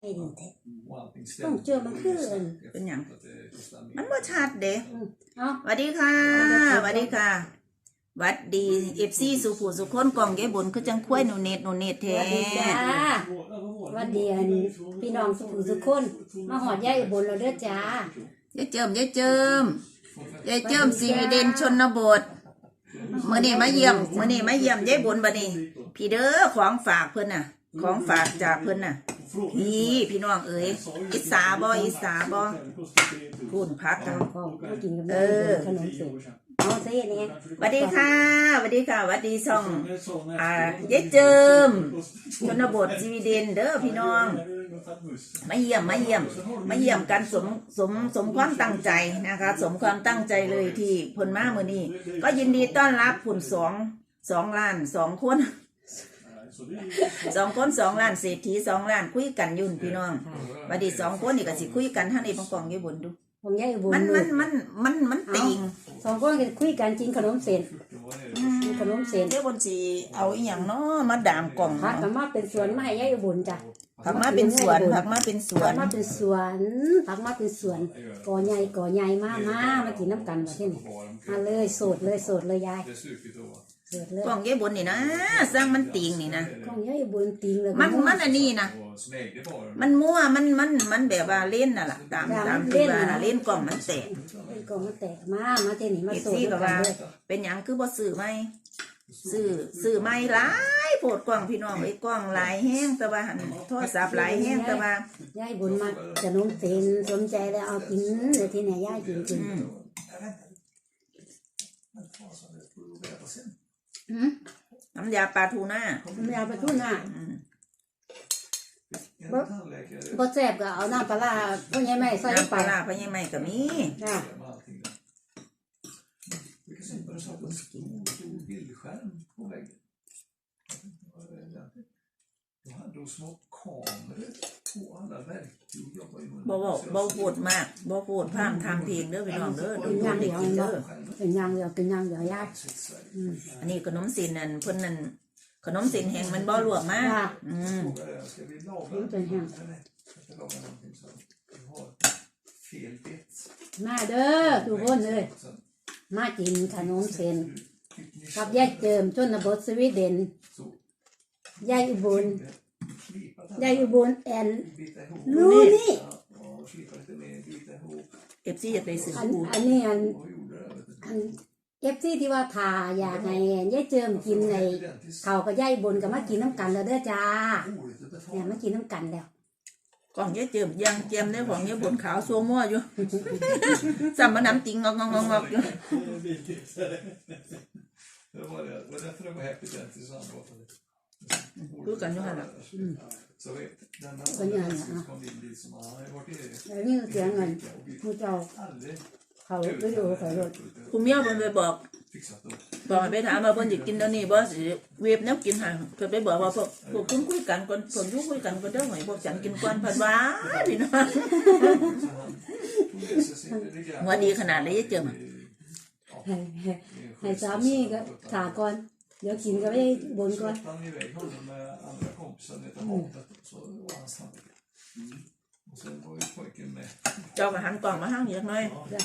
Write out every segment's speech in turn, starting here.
ไอ้นี่แท้ต้องเจอมันคือเป็นหยังมันบ่ชัดเด้เอ้าสวัสดีค่ะสวัสดีค่ะหวัดดีเอฟซีสุผู้สุคนกล่องแกบนคือจังคุ้ยหนูเน็ตหนูเน็ตสแท้วัสดีจ้าสวัสดีอันพี่น้องสุขุสุขคนมาหอดยายอุบลเราเด้อจ้ายายเจิมยายเจิมยายเจิมสีเด่นชนบทมื้อนี้มาเยี่ยมมื้อนี้มาเยี่ยมยายบุญบัดนี้พี่เด้อของฝากเพิ่นน่ะ ของฝากจากเพิ่นน่ะ พี่พี่น้องเอ๋ยอิสาบ่อิสาบ่พูนพักตากันมของก็กินกับเออขนมเสร็จเอาซะอย่างนี้สวัสดีค่ะสวัสดีค่ะสวัสดีช่องอ่ายายเจิมชนบทสวีเดนเด้อพี่น้องมาเยี่ยมมาเยี่ยมมาเยี่ยมกันสมสมสมความตั้งใจนะคะ สมความตั้งใจเลยที่เพนมาเมื่อนี้ก็ยินดีต้อนรับผุนสองสองล้านสองคน สองคนสองล้านเศรษฐีสองล้านคุยกันอยุ่นพี่น้องบัดนี้สองคนนี่ก็สิคุยกันทั้งในบังกองยี่บนดูของยายอุบลมันมืมัอนมันมันมันติงสองคนก็คุยกันกินขนมเสร็จกินขนมเสร็จเดี๋ยวบนสีเอาอีหยังเนาะมาดามกล่องพักกันมาเป็นสวนมาให้ยายอุบลจ้ะผักมาเป็นสวนผักมาเป็นสวผันกมาเป็นสวนผักมาเป็นสวนก่อใหญ่ก่อใหญ่มามามากินน้ำกันมาที่นี่มาเลยโสดเลยโสดเลยยาย โสดเลยกล่องยี่บนนี่นะสร้างมันติงนี่นะ กล้องยายอุบลติงเลยมันมันอันนี้นะ มันมั่วมันมันมันแบบว่าเล่นน่ะล่ะ ตามตามที่ว่าน่ะเล่นกล่องมันแตกเป็นกล่องมันแตกมามาที่นี่มาเอฟโสดซีด้ก็วยกัว่านเลยเป็นหยังคือบ่ซื้อไหมซื้อซื้อไหมหลายโพดกล่องพี่น้องไอ้กล่องหลายแห้งแต่ว่าหั่นโทรศัพท์หลายแห้งแต่ว่า ยายบุญมาขนมเส้นสนใจแล้วเอากินเดี๋ยวที่ไหนยายกินกินอืม อืมน้ำยาปลาทูน่าไม่เอาไปทุ่นน่ะอืมบ่แซ่บก็เอาน้ำปลาร้าพวกนี้ไม่ใส่ลงน้ำปไปลาร้าพะยังไม่ก็มีจ้ะบ่บ่บ่พูดมากบ่พูดพร่ำทำเพลงเด้อพี่น้องเด้อดูคนได้กินเด้อเป็นย่างเดียวเป็นย่างเดียวยายอืมอันนี้ขนมเส้นนั่นเพิ่นนั่นขนมเส้นแห้งมันบ่ลวกมากค่ะอืมมาเด้อทุกคนเลย มากินขนมเส้นกับยายเจิมชนบทสวีเดนยายอุบล ยายอุบลแอนลูนี่เอฟซีอยากได้ซื้ออันคู่อันนี้อันอันเอฟซีที่ว่าทาอยากให้ยายเจิมกินในเขาวกับยายอุบลก็มากินน้ำกันแล้วเด้อจ้าเนี่ยมากินน้ำกันแล้วกล่องเยอะเจิมยังเจียมได้ของเยอะบนขาวซัวมั่วอยู่ซ้ำมาน้ำติงงอกงอกงอกงอกอยู่ Det var det. Det var därför det var häftigt den tillsammans. Du kan ju handla. Så vet, denna Kan jag handla, ja. kom in dit som han har ju varit i แล้วนี่เสียเงิน och vi ผู้เจ้า aldrig เขาไปดูเขารถคุณเมียเพิ่นไปบอก fixat upp. บอกให้ไปถามว่าเพิ่นสิกินตัวนี้บ่สิเวฟแนวกินให้เพิ่นไปบอกว่าพวกพวกคุณคุยกันก่อนเพิ่นอยู่คุยกันก่อนเด้อหอยพวกฉันกินก่อนเพิ่นว่าพี่น้อง Så han tog med sig sin lilla หัวดีขนาดเลยเยอะเจิมอะให้ให้ให้สามีก็ถาก่อน เดี๋ยวกินก็ไม่บนก่อน släppte han iväg honom med andra kompisar ner till havet. Så var han snabb. Och sen var ju pojken med. เจ้าก็หันกล่องมาทางนี้จักหน่อย จ้ะ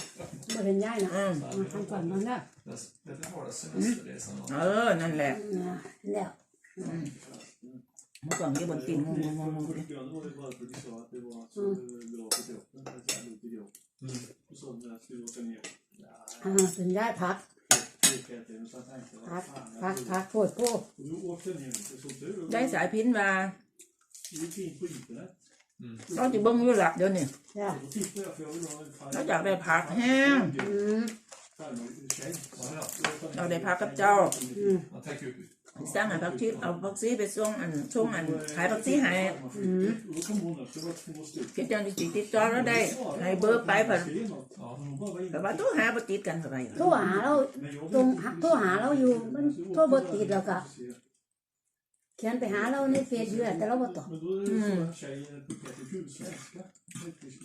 บ่เป็นย่ายนะอืม มาทำก่อนมันแล้ว Det det betalade semesterresan. เออ นั่นแหละนะแล้วเมื่อก่อนเยอะบนติ่งงงงงงดิ Ja, det var ju bara för att du sa att det var så bra för kroppen. Att jag låg i kroppen. Och så när jag skulle åka ner. อ่าเป็นย่ายพัก พัก vad พัก fan. พักโพดโพด Och då åkte jag ner lite så du. ได้สายพินว่า Det gick in på internet. เราจะเบิ่งอยู่หลักเดี๋ยวนี้จ้ะ Då tittade jag för jag vill ha en farm. เราอยากได้ผักแห้งอืม Farmartjej. Ja, เราได้ผักกับเจ้า อืม Man tänker ut สร้างให้ผักชีเอาผักชีไปส่งอันช่วงอันขายผักชีให้ Och då kom hon upp. Det var två stycken. คิดจังสิติดต่อเราได้ให้เบอร์ไปเพิ่น Skrev något. Ja, men hon bara var แต่ inne. ว่าโทรหาบ่ติดกันเท่าไหร่โทรหาเราตรงโทรหาเราอยู่มันโทรบ่ติดแล้วก็เขียนไปหาเราในเฟซอยู่แหละแต่เราบ่ตอบ Men då är det så att tjejen skickade till gulsvenska.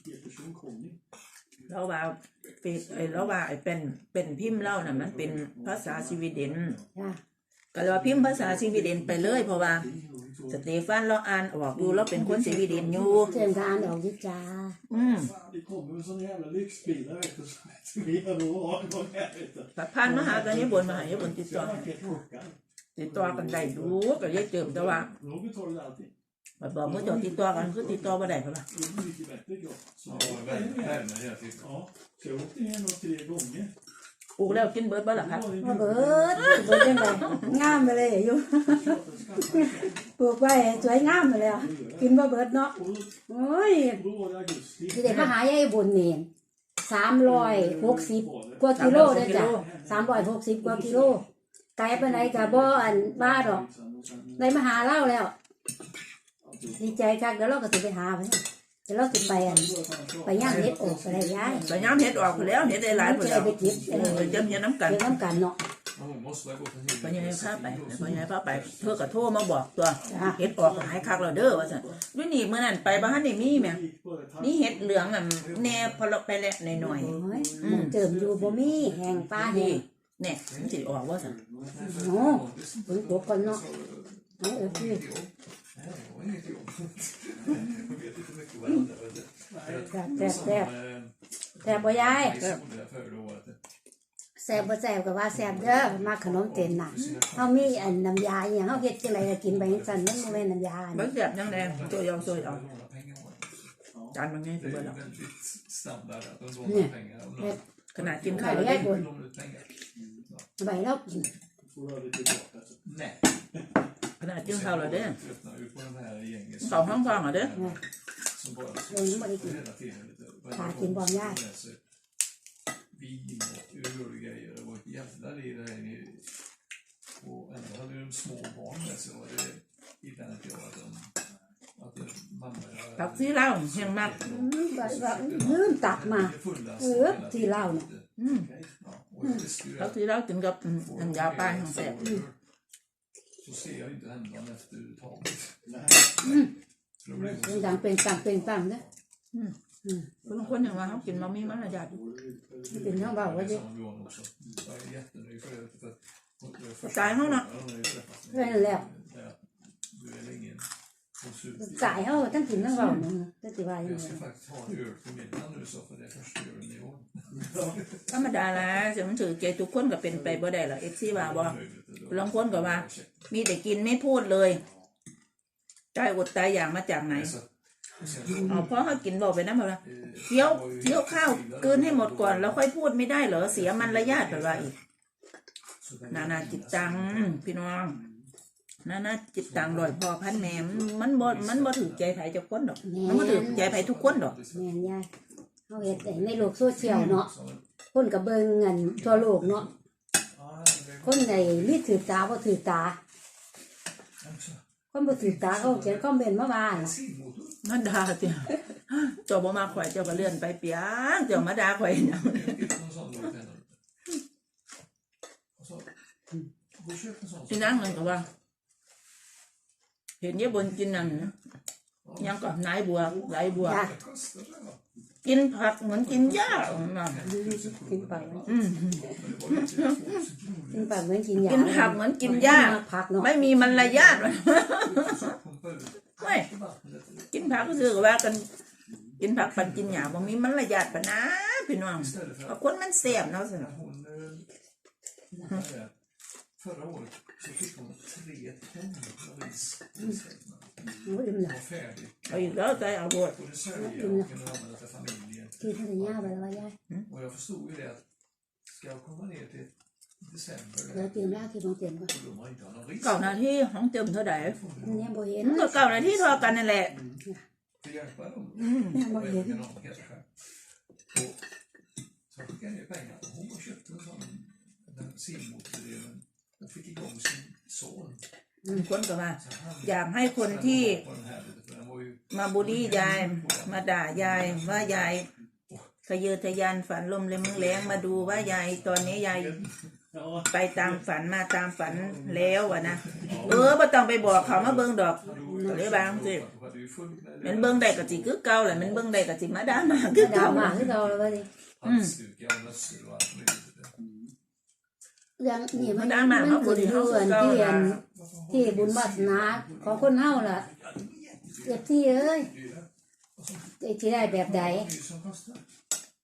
Petersson Conny. เราว่าเฟซเอ้ยเราว่าไอ้เป็นเป็นพิมพ์เราน่ะมันเป็นภาษาสวีเดนจ้ะ ก็เลยว่าพิมพ์ภาษาสวีเดนไปเลยเพราะว่า สเตฟานเราอ่านออกอยู่เราเป็นคนสวีเดนอยู่เจมส์ก็อ่านออกอยิจ้า อืม Fan, det kommer ju såna jävla lyxbilar vet du. som heter Vero och någon här vet du. ปัดพันมาหากันญี่ปุ่นมาหาญี่ปุ่นติดต่อ Jag är helt chockad. ติดต่อกันได้ดูก็ยายเจิมแต่ว่า Då betalar du allting. บัดบอกมื่อเจอติดต่อกันคือติดต่อบ่ได้เพราะว่า Det är mycket bättre jobb. Så Ja, värme värme hela tiden. Ja, så jag åkte hem och tre gånger. ปลูกแล้วกินเบิร์ดบ่ล่ะครับ Det มาเบิ det ดเบิดจังไดงามไปเลยอยู่ปลูกไว้สวยงามไปแล้ว กินบ่เบิดเนาะโอ้ย då var det augusti. สิได้มาหายายบุญนี่สามร้อยหกสิบกว่ากิโลเด้จ้ะสามร้อยหกสิบกว่ากิโลไกลไปไหนกะบ่อันบ้าดอกได้มหาเล่าแล้ว ดีใจคักเดี๋ยวเราก็สิไปหาเพิ่นเดี๋ยวเราสิไปอันไปย่างเฮ็ดออกไปได้ย้ายแต่ย้ำเฮ็ดออกไปแล้วเฮ็ดได้หลายมันพุ่นจะแล้วไปเก็บเอเอออจำเนียน้ำกันเดี๋ยวน้ำกันเนาะ Ja, hon måste väl gå på พญาย himlen. พาไปพญายพาไปเธอก็โทรมาบอกตัวเฮ็ดออกหลายคักแล้วเด้อว่าซั่นด้วยนี่มื้อนั้นไปบ่ทันได้มีแหมนี่เฮ็ดเหลืองอะแน่พอเราไปแล้วหน่อยโอ้ยหมู่เจิมอยู่บ่มีแห้งป้าๆแห้นี่งแน่มันสิออกว่าซั่นโอ้เพิ่นตกก่อนเนาะเอาเออพี่ Nej, det var inget jobb. Jag vet inte mycket vad det är. vet du. แซ่บแซ่บแซ่บ Eh, แซ่บบ่ยาย Vi sålde det förra året. แซ่บบ่แซ่บก็ว่าแซ่บเด้อมาขนมเต็มน่ะเฮามีอันน้ำยาอหยังเฮาเฮ็ดจังไดก็กินไปจังซั่นมันบ่แม่นน้ำยาบ่น่ะแซ่บจังแดงตัวยองซอยเอา Låna pengar av dem. จานมันไง Det สิ är บ่ ju ล่ะ väldigt standard att de lånar pengar. Och de- ขนาดกินไข่ข้าวแล้วยายเด้บุญ lånar ut pengar. ใบเรากิน Får du aldrig tillbaka. så. Nej. ขนาดกินข้าวแล้วเด้ Tröttnar ju på de här gänget. ข้าวห้องๆอะเด้ Som bara Det är ju bara lite- hela tiden. vet du. Varje Ja, gång det är bara som jag. läser Vin och öl och grejer. Det var ett jävla liv där inne. i- Och ändå hade de små barn med sig. Och det gillade inte jag att de... Att de, mamma... ผักที่เล่าแห้งมากอืมบ่ว่าลืม så แซ่บ så ser jag inte ändan efter överhuvudtaget. Nej. För då blir เสียงดังเป็นปังเป็นปังเด้อบางคนอย่างว่าเขากินบะหมี่มันละยาดมันเป็นช่องเบา det ไว้ är ดิ samma Johan också. Jag är jättenöjd för det. För att hon- jag förstår- Tại hon då? Ja, hon har ju träffat mig. เพื่อนแล้ว Ja, Du är länge hon super- สายเขาทั้งกินทั้งเบาเนี่ยแต่สิว่าอย่าง Jag นี้ ska faktiskt ha en öl till middag nu så för det är första ölen i år. ธรรมดาละเสียมันถือใจทุกคนก็เป็นไปบ่ได้หรอกเอฟซีว่าบ่ Möjligt. ลองคนก็ว่า มีแต่กินไม่พูดเลยตายอดตายอย่างมาจากไหน Så- och sen så- เอาเพราะเขากินบอกไปนะมาว่า eh, เคี้ยว var ju เคี้ยวข้าวกลืนให้หมดก่อนแล้วค่อยพูดไม่ได้เหรอเสียมันระยะแต่ว่าอีก så där- นานาจิตตังพี่น้อง นานาจิตตังลอยพอพันแหม่มันบ่มันบ่ถือใจไผเจ้าคนดอก มันบ่ถือใจไผทุกคนดอก แม่นยายเขาเฮ็ดในโลกโซเชียลเนาะคนก็เบิ่งเงินทั่วโลกเนาะคนในมีถือตาบ่ถือตา คนบ่ถือตาเขาเขียนคอมเมนต์มาว่าน่ะ Bensinmotor. มันด่าเจ้าเจ้าบ่มาข่อยเจ้าก็เลื่อนไปเปียงเจ้ามาด่าข่อยนะ Någon sån låg den ute. Och så- Gå och köp en sån. พี่นั่งนั่นก็ว่า เห็นยายบนกินนั่นยังกับนายบัวไหลบัวจ้ะ Det kostar så här, va? กินผักเหมือนกินหญ้าน่ะกินปากอืม Men det var ju typ 2000 kronor. กินปากเหมือนกินยากินผักเหมือนกินหญ้าผักเนาะไม่มีมันระยะ Så pumpa ut ไม่ vattnet กินผักก็คือว่ากัน กินผักปันกินหญ้าบ่มีมันระยะปะนะพี่น้อง istället för เพราะ att คนมันเสียบเนาะสิ när hon... eh, Förra året så fick hon tre tänder av iställena. Färdigt. Både Sverige och en annan av familjen. Mm. Och jag förstod ju det att ska jag komma ner till Giờ tìm ra thì không tìm thôi đấy Đúng rồi cậu nào thi thôi cả này lẹ Em bảo och fick igång sin son. คนก็ว่า Så han, อยากให้คนที่ på den här, vet du, för den var ju มาบูลลี่ยาย มาด่ายาย ว่ายายทะเยอทะยานฝันลมเลยมึงแรงมาดูว่ายายตอนนี้ยาย Ja. ไปตามฝันมาตามฝันแล้วอะนะเออบ่ต้องไปบอกเขามาเบิ่งดอกก็เลยบางสิ och hade ju fullt med มันเบิ่งได้ก็สิคือเก่าแหละมันเบิ่งได้ก็สิมาด่ามาคือดาเก่าวมาคือเราเลยว่าดิ halsdukar och mössor och allt möjligt. Vet du. เรื่องนี่มันมันอ่านมามันเขาขึ้นบ่ได้อยู่เฮาอันเก่าที่อัล่ะนที่บุญวาสนาของคนเฮาล่ะเอฟที่เอ้ยไอ้ที่ได้แบบใด som kostar.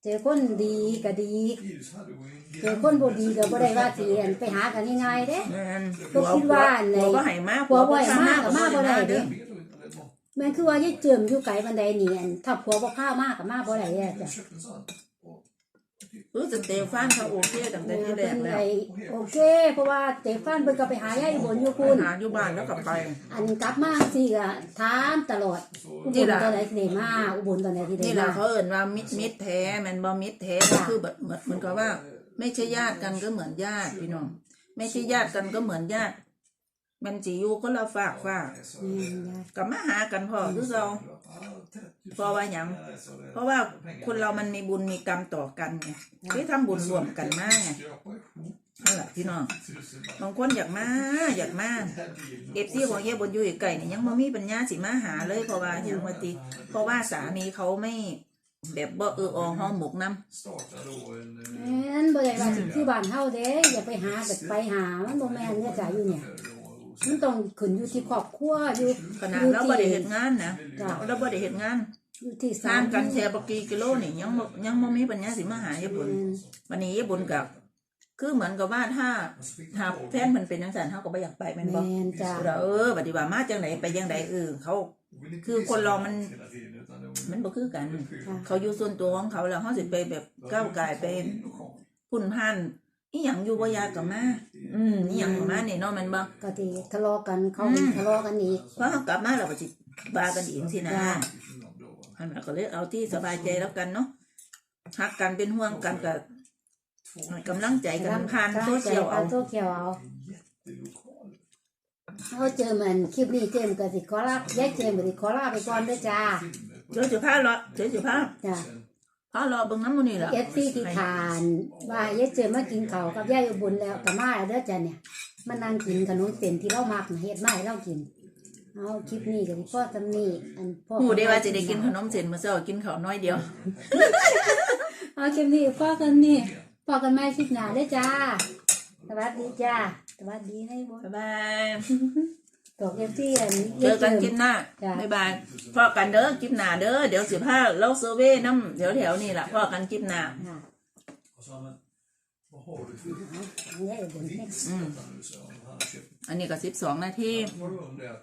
เจอคนดีก็ดี Iris hade ju en เจอคนบ่ดีก็บ่ได้ว่าสิอันไปหากันง่ายๆเด้แม่นก็คิดว่าในผัวบ่ให้มาผัวบ่ให้มาก็มาบ่ได้เด้ vet och inte vet vad. แม่นคือว่ายายเจิมอยู่ไกลบันไดนี่อันถ้าผัวบ่พามากก็มาบ่ได้เด้จ้ะ Köpte en sån. Och เออสเตฟานเขาโอเคตั้งแต่ที่แรเป็กนแล้วไอ้โอเค เพราะว่าเตฟานเพิ่นก็ไปหายายอุบลอยู่ไปคุณหาอยู่บ้านแล้วก็ไป อันกลับมาสิก็ถามตลอดอุบลตอนไหนที่ได้มาอุบลตอนไหนที่ได้นี่แหละมาเขาเอ่นว่ามิตรมิตรแท้แมันบ่มิตรแท้ก็คือแบบเหมือนเหมือนกับว่า ไม่ใช่ญาติกันก็เหมือนญาติพี่น้องไม่ใช่ญาติกันก็เหมือนญาติแมันจีอยู่คนละฝากฝากอืมยายกับมาหากันพ่อคือเราเพราะว่าหยังเพราะว่าคนเรามันมีบุญมีกรรมต่อกันไงที่ทำบุญรวมกันมาไงนั่นแหละพี่น้องบางคนอยากมาอยากมาเอฟซีของเย่บนอยู่อีกไก่เนี่ยยังไม่มีปัญญาสิมาหาเลยเพราะว่าอย่างว่าติเพราะว่าสามีเขาไม่แบบบ่เอออห้องหมกน้ำ Startar då en... แม่นบ่ได้ว่าสิคือบ้านเฮาเด้อย่าไปหาแบบไปหามันบ่แม่นเนี่ยจ้ะอยู่เนี่ย มันต้องขึ้นอยู่ที่ครอบครัวอยู่ขนาดเราบ่ได้เฮ็ดงานนะจ้ะเราบ่ได้เฮ็ดงานอยู่ที่งานกันแชร์ปกีกิโลนี่ยังบ่ยังบ่มีปัญญาสิมาหาญี่ปุ่นวันนี้ญี่ปุ่นกับคือเหมือนกับว่าถ้าถ้าแฟนมันเป็นจังซั่นเฮาก็บ่อยากไปแม่นบ่แม่นจ้ะเราเออปฏิบัติมาจังไหนไปจังไดเออเขาคือคนเรามัน มันบ่คือกัน เขาอยู่ส่วนตัวของเขาแล้วเฮาสิไปแบบก้าวกายไปพุ่นพัน อีหยังอยู่บ่อยากก็มาอืมอีหยังก็มานี่เนาะแมันบ่ก็ที่ทะเลาะกันเขาอืมทะเลาะกันอีกพอเฮากลับมาเราก็สิบากันอีกสินะจ้ะอันนั้นก็เลยเอาที่สบายใจแล้วกันเนาะฮักกันเป็นห่วงกันกับกำลังใจกันผ่านโซเชียลเอาโซเชียลเอาเอาเจอมันคลิปนี้เจมก็สิขอลายายเจมก็สิขอลาไปก่อนเด้อจ้าเดี๋ยวสิพาเลาะเดี๋ยวสิพาจ้า พาเลาะเบิ่งน้ำมันนี่ล่ะเอฟซีที่ทาน ว่ายายเจมมากินข้าวกับยายอุบลแล้วก็มาแล้วเด้อจ้าเนี่ยมานั่งกินขนมเส้นที่เรามักน่ะเฮ็ดมาให้เรากินเอาคลิปนี้ก็สิพ่อซำนี้อันพ่อหูได้ว่าจะได้กินขนมเส้นมื้อเช้ากินข้าวน้อยเดียว เอาคลิปนี้พ่อกันนี่พ่อกันใหม่คลิปหน้าเด้อจ้าสวัสดีจ้าสวัสดีให้บ่บ๊ายบาย ตกเอฟซีอันเจอกันคลิปหน้าจ้ะ บ๊ายบายพอกันเด้อคลิปหน้าเด้อเดี๋ยวสิพาเราเซอร์เวยน้ำแถวๆนี่ล่ะพอกันคลิปหน้า ค่ะ Och så, men, vad har du för ยายอุบลเนี่ยอืม nu så han har köpt? อันนี้ก็12นาที Var det om det att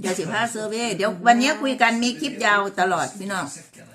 เดี๋ยวสิพาเซอร์เวยเดี๋ยววันนี้คุยกันมีคลิปยาวตลอดพี่น้อง säckarna